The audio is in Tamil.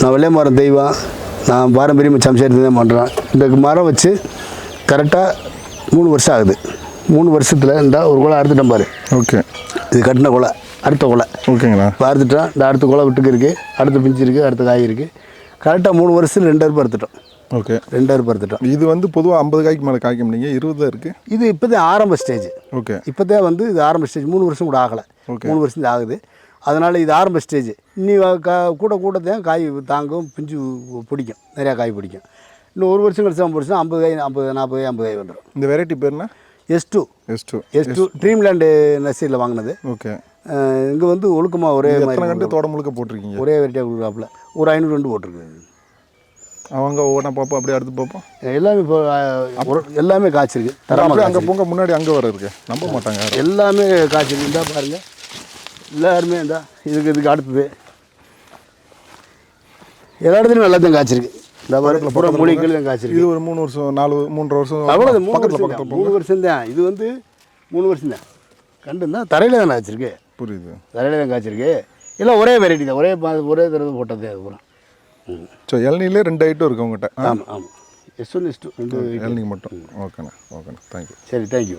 நான் வெள்ளை மரம் தெய்வம் நான் பாரம்பரியமாக சம்சாரத்தை தான் பண்ணுறேன் இந்த மரம் வச்சு கரெக்டாக மூணு வருஷம் ஆகுது. மூணு வருஷத்தில் இந்த ஒரு குலை அறுத்துட்டேன் பாரு. ஓகே. இது கட்டின குலை அடுத்த குலை ஓகேங்களா இப்போ அறுத்துட்டோம். இந்த அடுத்த குலை விட்டுக்கு இருக்குது அடுத்த பிஞ்சு இருக்குது அடுத்த காய் இருக்குது கரெக்டாக மூணு வருஷத்தில் ரெண்டு அறுப்பு அறுத்துட்டோம். ஓகே. ரெண்டு அறுப்பு அறுத்துட்டோம். இது வந்து பொதுவாக ஐம்பது காய்க்கு மேலே காய்க்க முடியுங்க இருபது தான் இருக்குது இது இப்போ தான் ஆரம்ப ஸ்டேஜ் ஓகே. இப்போ தான் வந்து இது ஆரம்ப ஸ்டேஜ் மூணு வருஷம் கூட ஆகலை. Okay. மூணு வருஷம் தான் ஆகுது. அதனால் இது ஆரம்ப ஸ்டேஜ் இன்னி கா கூட கூட தான் காய் தாங்கும் பிஞ்சு பிடிக்கும். நிறையா காய் பிடிக்கும். இன்னும் ஒரு வருஷம் கழிச்சு வருஷம் ஐம்பது காய் ஐம்பது நாற்பது ஐம்பது காய் வந்துடும். இந்த வெரைட்டி பேர்னா S two S two S two Dreamland நர்சரியில் வாங்கினது. ஓகே இங்கே வந்து ஒழுக்கமாக ஒரே மாதிரி தோட்டம் முழுக்க போட்டிருக்கீங்க? ஒரே வெரைட்டியாக கொடுக்குறாப்புல. ஒரு ஐநூறு ரெண்டு போட்டிருக்கு அவங்க ஒவ்வொன்றா பார்ப்போம் அப்படியே அடுத்து பார்ப்போம். எல்லாமே இப்போ எல்லாமே காய்ச்சிருக்கு. அங்கே போங்க முன்னாடி அங்கே வர இருக்கு நம்ப மாட்டாங்க. எல்லாமே காய்ச்சிருக்கு. இந்தா பாருங்க. எல்லாருமே இந்தா இதுக்கு இதுக்கு அடுத்தது. எல்லா இடத்துலையும் எல்லாத்தையும் காய்ச்சிருக்கு. இந்த பாருங்க பூரா மூலிகைகள் தான் காய்ச்சிருக்கு. இது ஒரு மூணு வருஷம் நாலு மூன்றரை வருஷம் அவ்வளோ மூணு பக்கத்தில் வருஷம் தான். மூணு வருஷம் தான். இது வந்து மூணு வருஷம் தான். கண்டு தான் தரையில் தான் காய்ச்சிருக்கு. புரியுது. தரையில் தான் காய்ச்சிருக்கு. எல்லாம் ஒரே வெரைட்டி தான். ஒரே ஒரே தடவை போட்டது அது பூரா. ஸோ இளநீலே ரெண்டு ஐட்டம் இருக்கு உங்கள்கிட்ட ஆமாம் ஆமாம் எஸ் ஒன் எஸ் டூ ரெண்டு இளநீ மட்டும். ஓகேண்ணா ஓகேண்ணா தேங்க்யூ சரி தேங்க்யூ